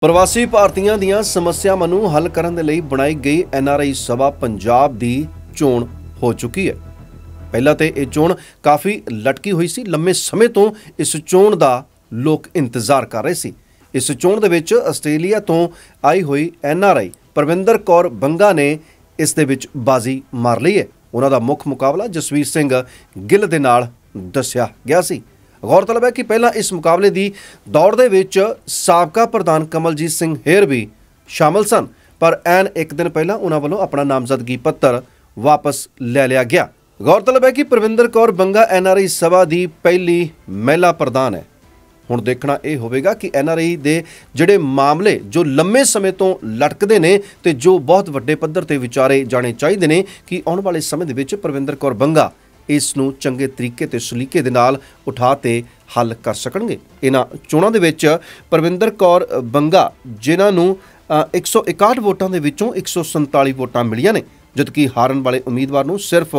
ਪ੍ਰਵਾਸੀ ਭਾਰਤੀਆਂ ਦੀਆਂ ਸਮੱਸਿਆਵਾਂ ਨੂੰ ਹੱਲ ਕਰਨ ਦੇ ਲਈ ਬਣਾਈ ਗਈ ਐਨਆਰਆਈ ਸਭਾ ਪੰਜਾਬ ਦੀ ਚੋਣ ਹੋ ਚੁੱਕੀ ਹੈ। ਪਹਿਲਾਂ ਤੇ ਇਹ ਚੋਣ ਕਾਫੀ ਲਟਕੀ ਹੋਈ ਸੀ। ਲੰਮੇ ਸਮੇਂ ਤੋਂ ਇਸ ਚੋਣ ਦਾ ਲੋਕ ਇੰਤਜ਼ਾਰ ਕਰ ਰਹੇ ਸੀ। ਇਸ ਚੋਣ ਦੇ ਵਿੱਚ ਆਸਟ੍ਰੇਲੀਆ ਤੋਂ ਆਈ ਹੋਈ ਐਨਆਰਆਈ ਪਰਵਿੰਦਰ ਕੌਰ ਬੰਗਾ ਨੇ ਇਸ ਦੇ ਵਿੱਚ ਬਾਜ਼ੀ ਮਾਰ ਲਈ ਹੈ। ਉਹਨਾਂ ਦਾ ਮੁੱਖ ਮੁਕਾਬਲਾ ਜਸਵੀਰ ਸਿੰਘ ਗਿੱਲ ਦੇ ਨਾਲ ਦੱਸਿਆ ਗਿਆ ਸੀ। ਗੌਰਤਲਬ ਹੈ ਕਿ ਪਹਿਲਾਂ ਇਸ ਮੁਕਾਬਲੇ ਦੀ ਦੌੜ ਦੇ ਵਿੱਚ ਸਾਬਕਾ ਪ੍ਰਧਾਨ ਕਮਲਜੀਤ ਸਿੰਘ ਹੇਰ ਵੀ ਸ਼ਾਮਲ ਸਨ, ਪਰ ਐਨ ਇੱਕ ਦਿਨ ਪਹਿਲਾਂ ਉਹਨਾਂ ਵੱਲੋਂ ਆਪਣਾ ਨਾਮਜ਼ਦਗੀ ਪੱਤਰ ਵਾਪਸ ਲੈ ਲਿਆ ਗਿਆ। ਗੌਰਤਲਬ ਹੈ ਕਿ ਪ੍ਰਵਿੰਦਰ ਕੌਰ ਬੰਗਾ ਐਨਆਰਆਈ ਸਭਾ ਦੀ ਪਹਿਲੀ ਮਹਿਲਾ ਪ੍ਰਧਾਨ ਹੈ। ਹੁਣ ਦੇਖਣਾ ਇਹ ਹੋਵੇਗਾ ਕਿ ਐਨਆਰਆਈ ਦੇ ਜਿਹੜੇ ਮਾਮਲੇ ਜੋ ਲੰਮੇ ਸਮੇਂ ਤੋਂ ਲਟਕਦੇ ਨੇ ਤੇ ਜੋ ਬਹੁਤ ਵੱਡੇ ਪੱਧਰ ਤੇ ਵਿਚਾਰੇ ਜਾਣੇ ਚਾਹੀਦੇ ਨੇ ਕਿ ਆਉਣ ਵਾਲੇ ਸਮੇਂ ਦੇ ਵਿੱਚ ਪ੍ਰਵਿੰਦਰ ਕੌਰ ਬੰਗਾ ਇਸ ਨੂੰ ਚੰਗੇ ਤਰੀਕੇ ਤੇ ਸਲੀਕੇ ਦੇ ਨਾਲ ਉਠਾ ਤੇ ਹੱਲ ਕਰ ਸਕਣਗੇ। ਇਹਨਾਂ ਚੋਣਾਂ ਦੇ ਵਿੱਚ ਪ੍ਰਵਿੰਦਰ ਕੌਰ ਬੰਗਾ ਜਿਨ੍ਹਾਂ ਨੂੰ ਅ, 161 ਵੋਟਾਂ ਦੇ ਵਿੱਚੋਂ 147 ਵੋਟਾਂ ਮਿਲੀਆਂ ਨੇ ਜਦਕਿ ਹਾਰਨ ਵਾਲੇ ਉਮੀਦਵਾਰ ਨੂੰ ਸਿਰਫ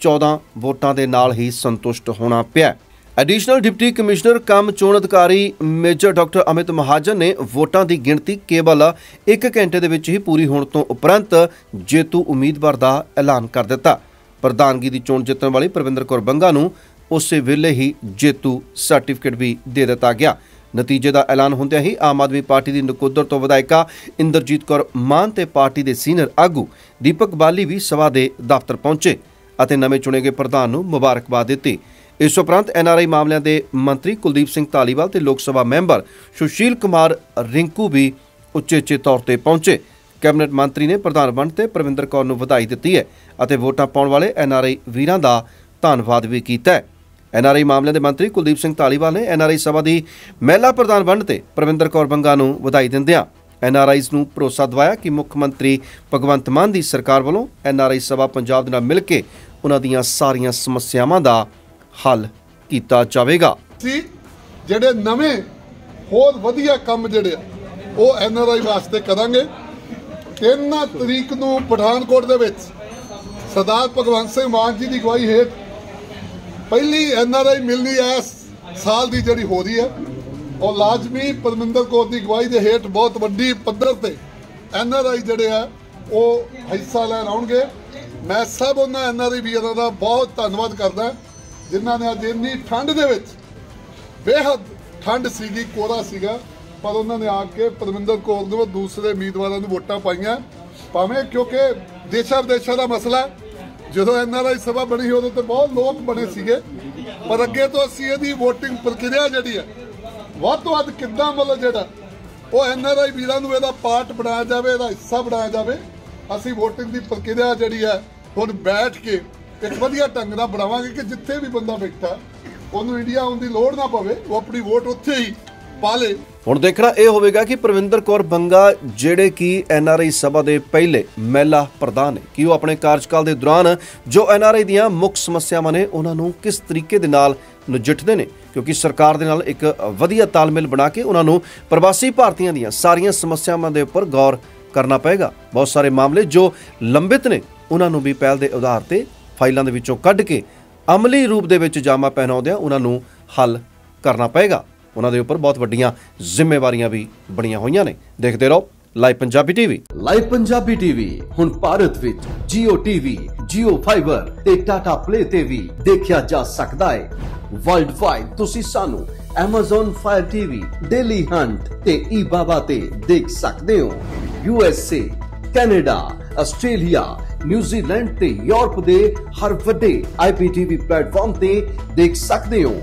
14 ਵੋਟਾਂ ਦੇ ਨਾਲ ਹੀ ਸੰਤੁਸ਼ਟ ਹੋਣਾ ਪਿਆ। ਐਡੀਸ਼ਨਲ ਡਿਪਟੀ ਕਮਿਸ਼ਨਰ ਕੰਮ ਚੋਣ ਅਧਿਕਾਰੀ ਮੇਜਰ ਡਾਕਟਰ ਅਮਿਤ ਮਹਾਜਨ ਨੇ ਵੋਟਾਂ ਦੀ ਗਿਣਤੀ ਕੇਵਲ 1 ਘੰਟੇ ਦੇ ਵਿੱਚ ਹੀ ਪੂਰੀ ਹੋਣ ਤੋਂ ਉਪਰੰਤ ਜੇਤੂ ਉਮੀਦਵਾਰ ਦਾ ਐਲਾਨ ਕਰ ਦਿੱਤਾ। ਪ੍ਰਧਾਨਗੀ ਦੀ ਚੋਣ ਜਿੱਤਣ ਵਾਲੀ ਪ੍ਰਵਿੰਦਰ ਕੌਰ ਬੰਗਾ ਨੂੰ ਉਸੇ ਵੇਲੇ ਹੀ ਜੇਤੂ ਸਰਟੀਫਿਕੇਟ ਵੀ ਦੇ ਦਿੱਤਾ ਗਿਆ। ਨਤੀਜੇ ਦਾ ਐਲਾਨ ਹੁੰਦਿਆਂ ਹੀ ਆਮ ਆਦਮੀ ਪਾਰਟੀ ਦੀ ਨਕੋਦਰ ਤੋਂ ਵਿਧਾਇਕਾ ਇੰਦਰਜੀਤ ਕੌਰ ਮਾਨ ਤੇ ਪਾਰਟੀ ਦੇ ਸੀਨੀਅਰ ਆਗੂ ਦੀਪਕ ਬਾਲੀ ਵੀ ਸਭਾ ਦੇ ਦਫ਼ਤਰ ਪਹੁੰਚੇ ਅਤੇ ਨਵੇਂ ਚੁਣੇ ਗਏ ਪ੍ਰਧਾਨ ਨੂੰ ਮੁਬਾਰਕਬਾਦ ਦਿੱਤੀ। ਇਸ ਉਪਰੰਤ ਐਨਆਰਆਈ ਮਾਮਲਿਆਂ ਦੇ ਮੰਤਰੀ ਕੁਲਦੀਪ ਸਿੰਘ ਧਾਲੀਵਾਲ ਤੇ ਲੋਕ ਸਭਾ ਮੈਂਬਰ ਸੁਸ਼ੀਲ ਕੁਮਾਰ ਰਿੰਕੂ ਵੀ ਉਚੇਚੇ ਤੌਰ ਤੇ ਪਹੁੰਚੇ। ਕੈਬਨਿਟ ਮੰਤਰੀ ਨੇ ਪ੍ਰਧਾਨ ਬਣ ਤੇ ਪ੍ਰਵਿੰਦਰ ਕੌਰ ਨੂੰ ਵਧਾਈ ਦਿੱਤੀ ਹੈ ਅਤੇ ਵੋਟਾਂ ਪਾਉਣ ਵਾਲੇ ਐਨਆਰਆਈ ਵੀਰਾਂ ਦਾ ਧੰਨਵਾਦ ਵੀ ਕੀਤਾ ਹੈ। ਐਨਆਰਆਈ ਮਾਮਲਿਆਂ ਦੇ ਮੰਤਰੀ ਕੁਲਦੀਪ ਸਿੰਘ ਧਾਲੀਵਾਲ ਨੇ ਐਨਆਰਆਈ ਸਭਾ ਦੀ ਮਹਿਲਾ ਪ੍ਰਧਾਨ ਬਣ ਤੇ ਪ੍ਰਵਿੰਦਰ ਕੌਰ ਬੰਗਾ ਨੂੰ ਵਧਾਈ ਦਿੰਦਿਆਂ ਐਨਆਰਆਈਜ਼ ਨੂੰ ਭਰੋਸਾ ਦਵਾਇਆ ਕਿ ਮੁੱਖ ਮੰਤਰੀ ਭਗਵੰਤ ਮਾਨ ਦੀ ਸਰਕਾਰ ਵੱਲੋਂ ਐਨਆਰਆਈ ਸਭਾ ਪੰਜਾਬ ਦੇ ਨਾਲ ਮਿਲ ਕੇ ਉਹਨਾਂ ਦੀਆਂ ਸਾਰੀਆਂ ਸਮੱਸਿਆਵਾਂ ਦਾ ਹੱਲ ਕੀਤਾ ਜਾਵੇਗਾ। ਸੀ ਜਿਹੜੇ ਨਵੇਂ, ਹੋਰ ਵਧੀਆ ਕੰਮ ਜਿਹੜੇ ਆ, ਉਹ ਐਨਆਰਆਈ ਵਾਸਤੇ ਕਰਾਂਗੇ। 3 ਤਰੀਕ ਨੂੰ ਪਠਾਨਕੋਟ ਦੇ ਵਿੱਚ ਸਰਦਾਰ ਭਗਵੰਤ ਸਿੰਘ ਮਾਨ ਜੀ ਦੀ ਅਗਵਾਈ ਹੇਠ ਪਹਿਲੀ ਐਨਆਰਆਈ ਮਿਲਣੀ ਐ ਸਾਲ ਦੀ ਜਿਹੜੀ ਹੋ ਰਹੀ ਹੈ ਉਹ ਲਾਜ਼ਮੀ ਪਰਮਿੰਦਰ ਕੌਰ ਦੀ ਅਗਵਾਈ ਦੇ ਹੇਠ ਬਹੁਤ ਵੱਡੀ ਪੱਧਰ ਤੇ ਐਨਆਰਆਈ ਜਿਹੜੇ ਆ ਉਹ ਹਿੱਸਾ ਲੈਣ ਆਉਣਗੇ। ਮੈਂ ਸਭ ਉਹਨਾਂ ਐਨਆਰਆਈ ਵੀਰਾਂ ਦਾ ਬਹੁਤ ਧੰਨਵਾਦ ਕਰਦਾ, ਜਿਨ੍ਹਾਂ ਨੇ ਅੱਜ ਇੰਨੀ ਠੰਡ ਦੇ ਵਿੱਚ ਬੇਹੱਦ ਠੰਡ ਸੀਗੀ ਕੋਰਾ ਸੀਗਾ। ਪਰ ਉਹਨਾਂ ਨੇ ਆ ਕੇ ਪਰਮਿੰਦਰ ਕੌਰ ਨੂੰ ਦੂਸਰੇ ਉਮੀਦਵਾਰਾਂ ਨੂੰ ਵੋਟਾਂ ਪਾਈਆਂ ਭਾਵੇਂ ਕਿਉਂਕਿ ਦੇਸ਼ਾਂ ਵਿਦੇਸ਼ਾਂ ਦਾ ਮਸਲਾ ਹੈ। ਜਦੋਂ ਐਨਆਰਆਈ ਸਭਾ ਬਣੀ ਉਦੋਂ ਤੇ ਬਹੁਤ ਲੋਕ ਬਣੇ ਸੀਗੇ ਪਰ ਅੱਗੇ ਤੋਂ ਅਸੀਂ ਇਹਦੀ VOTING ਪ੍ਰਕਿਰਿਆ ਜਿਹੜੀ ਹੈ, ਵੱਧ ਤੋਂ ਵੱਧ ਕਿੱਦਾਂ ਮਤਲਬ ਜਿਹੜਾ ਉਹ ਐਨਆਰਆਈ ਵੀਰਾਂ ਨੂੰ ਇਹਦਾ ਪਾਰਟ ਬਣਾਇਆ ਜਾਵੇ, ਇਹਦਾ ਹਿੱਸਾ ਬਣਾਇਆ ਜਾਵੇ, ਅਸੀਂ VOTING ਦੀ ਪ੍ਰਕਿਰਿਆ ਜਿਹੜੀ ਹੈ, ਹੁਣ ਬੈਠ ਕੇ ਇੱਕ ਵਧੀਆ ਢੰਗ ਨਾਲ ਬਣਾਵਾਂਗੇ ਕਿ ਜਿੱਥੇ ਵੀ ਬੰਦਾ ਬੈਠਾ, ਉਹਨੂੰ ਇੰਡੀਆ ਆਉਣ ਦੀ ਲੋੜ ਨਾ ਪਵੇ, ਉਹ ਆਪਣੀ ਵੋਟ ਉੱਥੇ ਹੀ ਪਾ ਲੇ ਹੁਣ ਦੇਖਣਾ ਇਹ ਹੋਵੇਗਾ ਕਿ ਪ੍ਰਵਿੰਦਰ ਕੌਰ ਬੰਗਾ, ਜਿਹੜੇ ਕਿ ਐਨਆਰਆਈ ਸਭਾ ਦੇ ਪਹਿਲੇ ਮਹਿਲਾ ਪ੍ਰਧਾਨ ਨੇ, ਕਿ ਉਹ ਆਪਣੇ ਕਾਰਜਕਾਲ ਦੇ ਦੌਰਾਨ ਜੋ ਐਨਆਰਆਈ ਦੀਆਂ ਮੁੱਖ ਸਮੱਸਿਆਵਾਂ ਨੇ, ਉਹਨਾਂ ਨੂੰ ਕਿਸ ਤਰੀਕੇ ਦੇ ਨਾਲ ਨਜਿੱਠਦੇ ਨੇ? ਕਿਉਂਕਿ ਸਰਕਾਰ ਦੇ ਨਾਲ ਇੱਕ ਵਧੀਆ ਤਾਲਮੇਲ ਬਣਾ ਕੇ ਉਹਨਾਂ ਨੂੰ ਪ੍ਰਵਾਸੀ ਭਾਰਤੀਆਂ ਦੀਆਂ ਸਾਰੀਆਂ ਸਮੱਸਿਆਵਾਂ ਦੇ ਉੱਪਰ ਗੌਰ ਕਰਨਾ ਪਏਗਾ। ਬਹੁਤ ਸਾਰੇ ਮਾਮਲੇ ਜੋ ਲੰਬਿਤ ਨੇ, ਉਹਨਾਂ ਨੂੰ ਵੀ ਪਹਿਲ ਦੇ ਆਧਾਰ ਤੇ ਫਾਈਲਾਂ ਦੇ ਵਿੱਚੋਂ ਕੱਢ ਕੇ ਅਮਲੀ ਰੂਪ ਦੇ ਵਿੱਚ ਜਾਮਾ ਪਹਿਨਾਉਂਦਿਆਂ ਉਹਨਾਂ ਨੂੰ ਹੱਲ ਕਰਨਾ ਪਏਗਾ। ਉਹਨਾਂ ਦੇ ਉੱਪਰ ਬਹੁਤ ਵੱਡੀਆਂ ਜ਼ਿੰਮੇਵਾਰੀਆਂ ਵੀ ਬਣੀਆਂ ਹੋਈਆਂ ਨੇ। ਦੇਖਦੇ ਰਹੋ live Punjabi TV. Live Punjabi TV ਹੁਣ ਭਾਰਤ ਵਿੱਚ Jio TV, Jio Fiber ਤੇ Tata Play ਤੇ ਵੀ ਦੇਖਿਆ ਜਾ ਸਕਦਾ ਹੈ। ਵਰਲਡ ਵਾਈਡ ਤੁਸੀਂ ਸਾਨੂੰ Amazon Fire TV, Daily Hunt ਤੇ eBaba ਤੇ ਦੇਖ ਸਕਦੇ ਹੋ। USA, Canada, Australia, New Zealand ਤੇ ਯੂਰਪ ਦੇ ਹਰ ਵੱਡੇ IPTV ਪਲੇਟਫਾਰਮ ਤੇ ਦੇਖ ਸਕਦੇ ਹੋ।